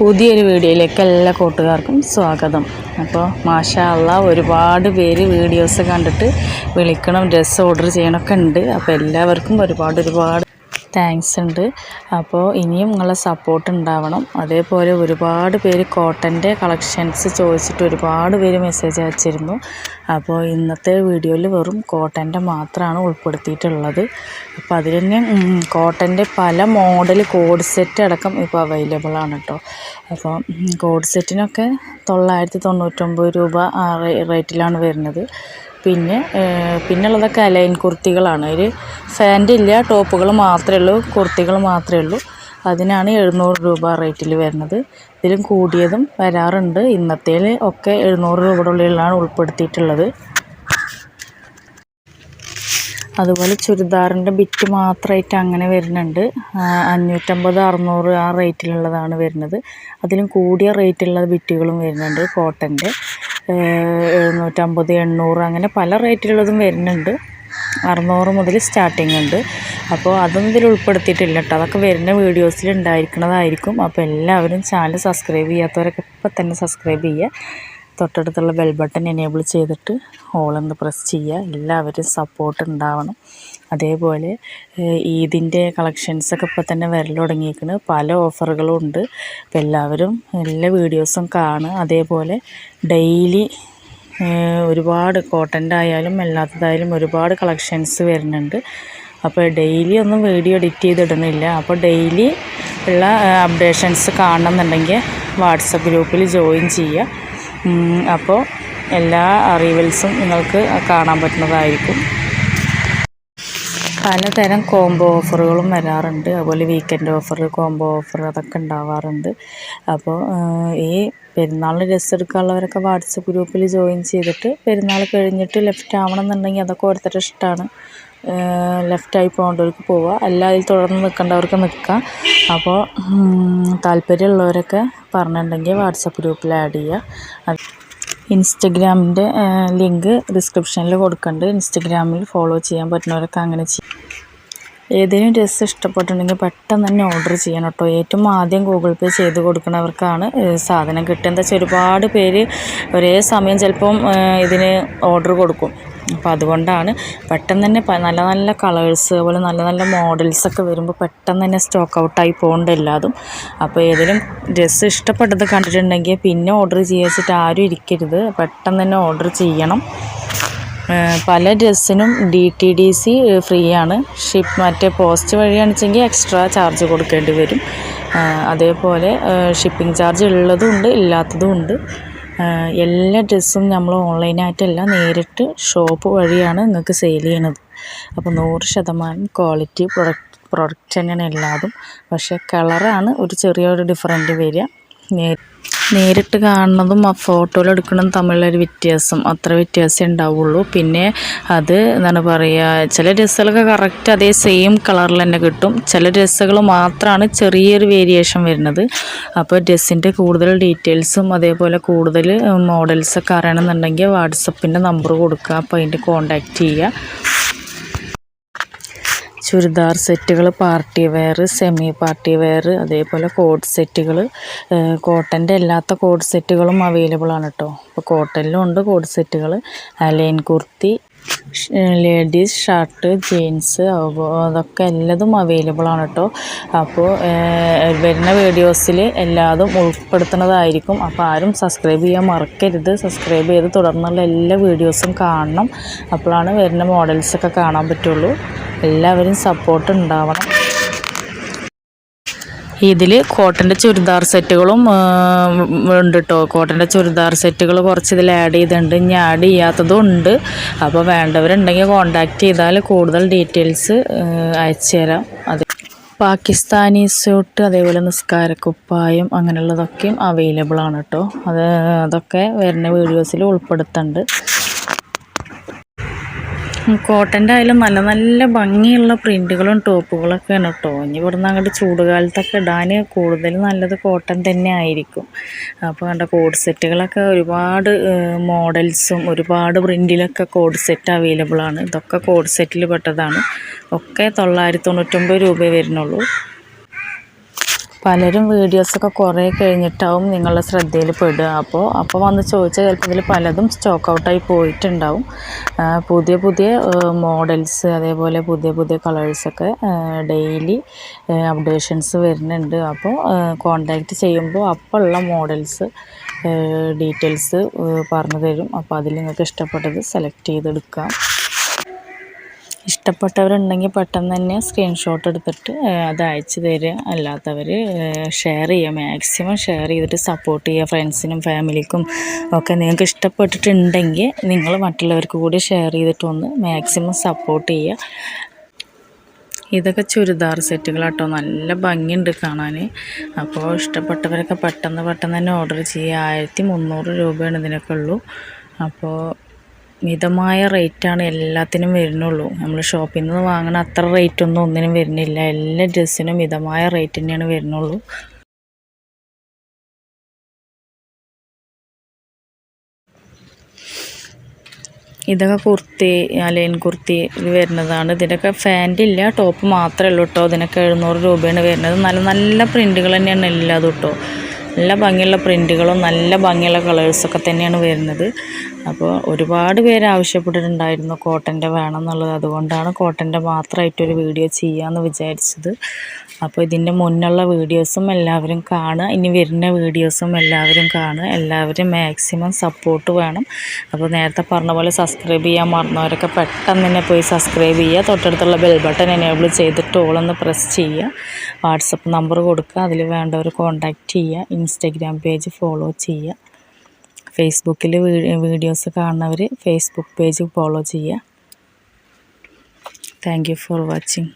പുതിയൊരു വീഡിയോയിലേക്ക് എല്ലാ കൂട്ടുകാർക്കും സ്വാഗതം. അപ്പോൾ മാഷാ ഒരുപാട് പേര് വീഡിയോസ് കണ്ടിട്ട് വിളിക്കണം ഡ്രസ്സ് ഓർഡർ ചെയ്യണമൊക്കെ ഉണ്ട്. അപ്പോൾ എല്ലാവർക്കും ഒരുപാട് ഒരുപാട് താങ്ക്സ് ഉണ്ട്. അപ്പോൾ ഇനിയും നിങ്ങളെ സപ്പോർട്ട് ഉണ്ടാവണം. അതേപോലെ ഒരുപാട് പേര് കോട്ടന്റെ കളക്ഷൻസ് ചോദിച്ചിട്ട് ഒരുപാട് പേര് മെസ്സേജ് അയച്ചിരുന്നു. അപ്പോൾ ഇന്നത്തെ വീഡിയോയിൽ വെറും കോട്ടന്റെ മാത്രമാണ് ഉൾപ്പെടുത്തിയിട്ടുള്ളത്. അപ്പോൾ അതിൽ തന്നെ കോട്ടന്റെ പല മോഡൽ കോഡ് സെറ്റ് അടക്കം ഇപ്പോൾ അവൈലബിൾ ആണ് കേട്ടോ അപ്പോൾ കോഡ് സെറ്റിനൊക്കെ തൊള്ളായിരത്തി തൊണ്ണൂറ്റൊമ്പത് രൂപ ആ റേറ്റിലാണ് വരുന്നത്. പിന്നെ പിന്നുള്ളതൊക്കെ അലൈൻ കുർത്തികളാണ്. അതിൽ ഫാന്റ് ഇല്ല ടോപ്പുകൾ മാത്രമേ ഉള്ളൂ കുർത്തികൾ മാത്രമേ ഉള്ളൂ. അതിനാണ് എഴുന്നൂറ് രൂപ റേറ്റിൽ വരുന്നത്. ഇതിലും കൂടിയതും വരാറുണ്ട്. ഇന്നത്തേൽ ഒക്കെ എഴുന്നൂറ് രൂപയുടെ ഉള്ളിലാണ് ഉൾപ്പെടുത്തിയിട്ടുള്ളത്. അതുപോലെ ചുരിദാറിന്റെ ബിറ്റ് മാത്രമായിട്ട് അങ്ങനെ വരുന്നുണ്ട്. അഞ്ഞൂറ്റമ്പത് അറുന്നൂറ് ആ റേറ്റിലുള്ളതാണ് വരുന്നത്. അതിലും കൂടിയ റേറ്റുള്ള ബിറ്റുകളും വരുന്നുണ്ട് കോട്ടന്റെ. എഴുന്നൂറ്റമ്പത് എണ്ണൂറ് അങ്ങനെ പല റേറ്റിലുള്ളതും വരുന്നുണ്ട്. അറുന്നൂറ് മുതൽ സ്റ്റാർട്ടിംഗ് ഉണ്ട്. അപ്പോൾ അതൊന്നും ഇതിൽ ഉൾപ്പെടുത്തിയിട്ടില്ല കേട്ടോ. അതൊക്കെ വരുന്ന വീഡിയോസിൽ ഉണ്ടായിരിക്കുന്നതായിരിക്കും. അപ്പോൾ എല്ലാവരും ചാനൽ സബ്സ്ക്രൈബ് ചെയ്യാത്തവരൊക്കെ ഇപ്പം തന്നെ സബ്സ്ക്രൈബ് ചെയ്യുക. തൊട്ടടുത്തുള്ള ബെൽ ബട്ടൺ എനേബിൾ ചെയ്തിട്ട് ഓളെന്ന് പ്രസ് ചെയ്യുക. എല്ലാവരും സപ്പോർട്ട് ഉണ്ടാവണം. അതേപോലെ ഈദിന്റെ കളക്ഷൻസൊക്കെ ഇപ്പോൾ തന്നെ വരൽ തുടങ്ങിയിരിക്കുന്നു പല ഓഫറുകളും ഉണ്ട്. അപ്പോൾ എല്ലാവരും എല്ലാ വീഡിയോസും കാണുക. അതേപോലെ ഡെയിലി ഒരുപാട് കോട്ടന്റെ ആയാലും അല്ലാത്തതായാലും ഒരുപാട് കളക്ഷൻസ് വരുന്നുണ്ട്. അപ്പോൾ ഡെയിലി ഒന്നും വീഡിയോ എഡിറ്റ് ചെയ്തിടുന്നില്ല. അപ്പോൾ ഡെയിലി ഉള്ള അപ്ഡേഷൻസ് കാണണമെന്നുണ്ടെങ്കിൽ വാട്സപ്പ് ഗ്രൂപ്പിൽ ജോയിൻ ചെയ്യുക. അപ്പോൾ എല്ലാ അറിവൽസും നിങ്ങൾക്ക് കാണാൻ പറ്റുന്നതായിരിക്കും. പലതരം കോംബോ ഓഫറുകളും വരാറുണ്ട്. അതുപോലെ വീക്കെൻഡ് ഓഫർ കോംബോ ഓഫർ അതൊക്കെ ഉണ്ടാവാറുണ്ട്. അപ്പോൾ ഈ പെരുന്നാളിന് ഡ്രസ്സ് എടുക്കാനുള്ളവരൊക്കെ വാട്സപ്പ് ഗ്രൂപ്പിൽ ജോയിൻ ചെയ്തിട്ട് പെരുന്നാൾ കഴിഞ്ഞിട്ട് ലെഫ്റ്റ് ആവണം എന്നുണ്ടെങ്കിൽ അതൊക്കെ ഓരോരുത്തരുടെ ഇഷ്ടമാണ്. ലെഫ്റ്റായി പോകേണ്ടവർക്ക് പോവുക അല്ല അതിൽ തുടർന്ന് നിൽക്കേണ്ടവർക്ക് നിൽക്കാം. അപ്പോൾ താല്പര്യമുള്ളവരൊക്കെ പറഞ്ഞിട്ടുണ്ടെങ്കിൽ വാട്സപ്പ് ഗ്രൂപ്പിൽ ആഡ് ചെയ്യുക. ഇൻസ്റ്റഗ്രാമിന്റെ ലിങ്ക് ഡിസ്ക്രിപ്ഷനിൽ കൊടുക്കുന്നുണ്ട്. ഇൻസ്റ്റഗ്രാമിൽ ഫോളോ ചെയ്യാൻ പറ്റുന്നവരൊക്കെ അങ്ങനെ ചെയ്യും. ഏതെങ്കിലും ഡ്രസ്സ് ഇഷ്ടപ്പെട്ടിട്ടുണ്ടെങ്കിൽ പെട്ടെന്ന് തന്നെ ഓർഡർ ചെയ്യണം കേട്ടോ. ഏറ്റവും ആദ്യം ഗൂഗിൾ പേ ചെയ്ത് കൊടുക്കുന്നവർക്കാണ് സാധനം കിട്ടുക. എന്താ വെച്ചാൽ ഒരുപാട് പേര് ഒരേ സമയം ചിലപ്പം ഇതിന് ഓർഡർ കൊടുക്കും. അപ്പോൾ അതുകൊണ്ടാണ് പെട്ടെന്ന് തന്നെ നല്ല നല്ല കളേഴ്സ് അതുപോലെ നല്ല നല്ല മോഡൽസൊക്കെ വരുമ്പോൾ പെട്ടെന്ന് തന്നെ സ്റ്റോക്ക് ഔട്ടായി പോകേണ്ട എല്ലാതും. അപ്പോൾ ഏതെങ്കിലും ഡ്രസ്സ് ഇഷ്ടപ്പെട്ടത് കണ്ടിട്ടുണ്ടെങ്കിൽ പിന്നെ ഓർഡർ ചെയ്യാച്ചിട്ട് ആരും ഇരിക്കരുത്. പെട്ടെന്ന് തന്നെ ഓർഡർ ചെയ്യണം. പല ഡ്രസ്സിനും D T D C free ആണ് ഷിപ്പ് മറ്റേ പോസ്റ്റ് വഴിയാണെച്ചെങ്കിൽ എക്സ്ട്രാ ചാർജ് കൊടുക്കേണ്ടി വരും. അതേപോലെ ഷിപ്പിംഗ് ചാർജ് ഉള്ളതും ഉണ്ട് ഇല്ലാത്തതും ഉണ്ട്. എല്ലാ ഡ്രസ്സും നമ്മൾ ഓൺലൈനായിട്ടല്ല നേരിട്ട് ഷോപ്പ് വഴിയാണ് നിങ്ങൾക്ക് സെയിൽ ചെയ്യണത്. അപ്പോൾ നൂറ് ശതമാനം ക്വാളിറ്റി പ്രൊഡക്റ്റ് പ്രൊഡക്റ്റ് തന്നെയാണ് എല്ലാതും. പക്ഷേ കളറാണ് ഒരു ചെറിയൊരു ഡിഫറന്റ് വരിക. നേരിട്ട് കാണുന്നതും ആ ഫോട്ടോയിൽ എടുക്കുന്നതും തമ്മിലുള്ളൊരു വ്യത്യാസം. അത്ര വ്യത്യാസമേ ഉണ്ടാവുള്ളൂ. പിന്നെ അത് എന്താണ് പറയുക ചില ഡ്രസ്സുകളൊക്കെ കറക്റ്റ് അതേ സെയിം കളറിൽ തന്നെ കിട്ടും. ചില ഡ്രസ്സുകൾ മാത്രമാണ് ചെറിയൊരു വേരിയേഷൻ വരുന്നത്. അപ്പോൾ ഡ്രസ്സിന്റെ കൂടുതൽ ഡീറ്റെയിൽസും അതേപോലെ കൂടുതൽ മോഡൽസൊക്കെ അറിയണമെന്നുണ്ടെങ്കിൽ വാട്സപ്പിന്റെ നമ്പർ കൊടുക്കുക. അപ്പോൾ അതിന്റെ കോൺടാക്റ്റ് ചെയ്യുക. ചുരിദാർ സെറ്റുകൾ party wear semi party wear അതേപോലെ കോഡ് സെറ്റുകൾ കോട്ടന്റെ അല്ലാത്ത കോഡ് സെറ്റുകളും അവൈലബിൾ ആണ് കേട്ടോ അപ്പോൾ കോട്ടനിലും ഉണ്ട് കോഡ് സെറ്റുകൾ A line kurti ladies shirt jeans അതൊക്കെ എല്ലാതും അവൈലബിൾ ആണ് കേട്ടോ അപ്പോൾ വരുന്ന വീഡിയോസിൽ എല്ലാതും ഉൾപ്പെടുത്തുന്നതായിരിക്കും. അപ്പോൾ ആരും സബ്സ്ക്രൈബ് ചെയ്യാൻ മറക്കരുത്. സബ്സ്ക്രൈബ് ചെയ്ത് തുടർന്നുള്ള എല്ലാ വീഡിയോസും കാണണം. അപ്പോഴാണ് വരുന്ന മോഡൽസൊക്കെ കാണാൻ പറ്റുള്ളൂ. എല്ലാവരും സപ്പോർട്ട് ഉണ്ടാവണം. ഇതിൽ കോട്ടന്റെ ചുരിദാർ സെറ്റുകളും ഉണ്ട് കേട്ടോ കോട്ടന്റെ ചുരിദാർ സെറ്റുകൾ കുറച്ച് ഇതിൽ ആഡ് ചെയ്തിട്ടുണ്ട്. ഇനി ആഡ് ചെയ്യാത്തതും ഉണ്ട്. അപ്പോൾ വേണ്ടവരുണ്ടെങ്കിൽ കോണ്ടാക്ട് ചെയ്താൽ കൂടുതൽ ഡീറ്റെയിൽസ് അയച്ചു തരാം. അത് പാകിസ്ഥാനി സ്യൂട്ട് അതേപോലെ നിസ്കാരക്കുപ്പായം അങ്ങനെയുള്ളതൊക്കെയും അവൈലബിൾ ആണ് കേട്ടോ അത് അതൊക്കെ വരുന്ന വീഡിയോസിൽ ഉൾപ്പെടുത്തുന്നുണ്ട് കോട്ടന്റെ ആയാലും നല്ല നല്ല ഭംഗിയുള്ള പ്രിന്റുകളും ടോപ്പുകളൊക്കെയാണ് കേട്ടോ ഇനി ഇവിടുന്ന് അങ്ങോട്ട് ചൂടുകാലത്തൊക്കെ ഇടാൻ കൂടുതൽ നല്ലത് കോട്ടൺ തന്നെ ആയിരിക്കും. അപ്പോൾ കണ്ട കോഡ് സെറ്റുകളൊക്കെ ഒരുപാട് മോഡൽസും ഒരുപാട് പ്രിന്റിലൊക്കെ കോഡ് സെറ്റ് അവൈലബിൾ ആണ് ഇതൊക്കെ കോഡ് സെറ്റിൽ പെട്ടതാണ്. ഒക്കെ തൊള്ളായിരത്തി തൊണ്ണൂറ്റൊമ്പത് രൂപയെ വരുന്നുള്ളൂ. പലരും വീഡിയോസൊക്കെ കുറേ കഴിഞ്ഞിട്ടാവും നിങ്ങളുടെ ശ്രദ്ധയിൽ പെടുക. അപ്പോൾ അപ്പോൾ വന്ന് ചോദിച്ചാൽ ചിലപ്പോൾ ഇതിൽ പലതും സ്റ്റോക്ക് ഔട്ടായി പോയിട്ടുണ്ടാവും. പുതിയ പുതിയ മോഡൽസ് അതേപോലെ പുതിയ പുതിയ കളേഴ്സൊക്കെ ഡെയിലി അപ്ഡേഷൻസ് വരുന്നുണ്ട്. അപ്പോൾ കോണ്ടാക്റ്റ് ചെയ്യുമ്പോൾ അപ്പോൾ ഉള്ള മോഡൽസ് ഡീറ്റെയിൽസ് പറഞ്ഞു തരും. അപ്പോൾ അതിൽ നിങ്ങൾക്ക് ഇഷ്ടപ്പെട്ടത് സെലക്ട് ചെയ്തെടുക്കാം. ഇഷ്ടപ്പെട്ടവരുണ്ടെങ്കിൽ പെട്ടെന്ന് തന്നെ സ്ക്രീൻഷോട്ട് എടുത്തിട്ട് അത് അയച്ചു തരിക. അല്ലാത്തവർ ഷെയർ ചെയ്യുക. മാക്സിമം ഷെയർ ചെയ്തിട്ട് സപ്പോർട്ട് ചെയ്യുക. ഫ്രണ്ട്സിനും ഫാമിലിക്കും ഒക്കെ നിങ്ങൾക്ക് ഇഷ്ടപ്പെട്ടിട്ടുണ്ടെങ്കിൽ നിങ്ങൾ മറ്റുള്ളവർക്ക് കൂടി ഷെയർ ചെയ്തിട്ടൊന്ന് മാക്സിമം സപ്പോർട്ട് ചെയ്യുക. ഇതൊക്കെ ചുരിദാർ സെറ്റുകളാട്ടോ. നല്ല ഭംഗിയുണ്ട് കാണാൻ അപ്പോൾ ഇഷ്ടപ്പെട്ടവരൊക്കെ പെട്ടെന്ന് പെട്ടെന്ന് തന്നെ ഓർഡർ ചെയ്യുക. ആയിരത്തി മുന്നൂറ് രൂപയാണ് ഇതിനൊക്കെ ഉള്ളൂ. അപ്പോൾ മിതമായ റേറ്റാണ് എല്ലാത്തിനും വരുന്നുള്ളൂ. നമ്മൾ ഷോപ്പിൽ നിന്ന് വാങ്ങണ അത്ര റേറ്റ് ഒന്നും ഒന്നിനും വരുന്നില്ല. എല്ലാ ഡ്രസ്സിനും മിതമായ റേറ്റ് തന്നെയാണ് വരുന്നുള്ളൂ. ഇതൊക്കെ കുർത്തി അലൈൻ കുർത്തി ഇത് വരുന്നതാണ്. ഇതിനൊക്കെ ഫാന്റ് ഇല്ല ടോപ്പ് മാത്രമേ ഉള്ളൂ കേട്ടോ ഇതിനൊക്കെ എഴുന്നൂറ് രൂപയാണ് വരുന്നത്. നല്ല നല്ല പ്രിന്റുകൾ തന്നെയാണ് എല്ലാതും കേട്ടോ നല്ല ഭംഗിയുള്ള പ്രിന്റുകളും നല്ല ഭംഗിയുള്ള കളേഴ്സൊക്കെ തന്നെയാണ് വരുന്നത്. അപ്പോൾ ഒരുപാട് പേര് ആവശ്യപ്പെട്ടിട്ടുണ്ടായിരുന്നു കോട്ടന്റെ വേണം എന്നുള്ളത്. അതുകൊണ്ടാണ് കോട്ടന്റെ മാത്രമായിട്ടൊരു വീഡിയോ ചെയ്യാമെന്ന് വിചാരിച്ചത്. അപ്പോൾ ഇതിന്റെ മുന്നുള്ള വീഡിയോസും എല്ലാവരും കാണുക. ഇനി വരുന്ന വീഡിയോസും എല്ലാവരും കാണുക. എല്ലാവരും മാക്സിമം സപ്പോർട്ട് വേണം. അപ്പോൾ നേരത്തെ പറഞ്ഞ പോലെ സബ്സ്ക്രൈബ് ചെയ്യാൻ മറന്നവരൊക്കെ പെട്ടെന്ന് തന്നെ പോയി സബ്സ്ക്രൈബ് ചെയ്യുക. തൊട്ടടുത്തുള്ള ബെൽ ബട്ടൺ എനേബിൾ ചെയ്തിട്ട് ഓളൊന്ന് പ്രസ് ചെയ്യുക. വാട്സപ്പ് നമ്പർ കൊടുക്കുക. അതിൽ വേണ്ടവർ കോൺടാക്റ്റ് ചെയ്യുക. ഇൻസ്റ്റഗ്രാം പേജ് ഫോളോ ചെയ്യുക. ഫേസ്ബുക്കിൽ വീഡിയോസ് കാണുന്നവർ ഫേസ്ബുക്ക് പേജ് ഫോളോ ചെയ്യുക. Thank you for watching.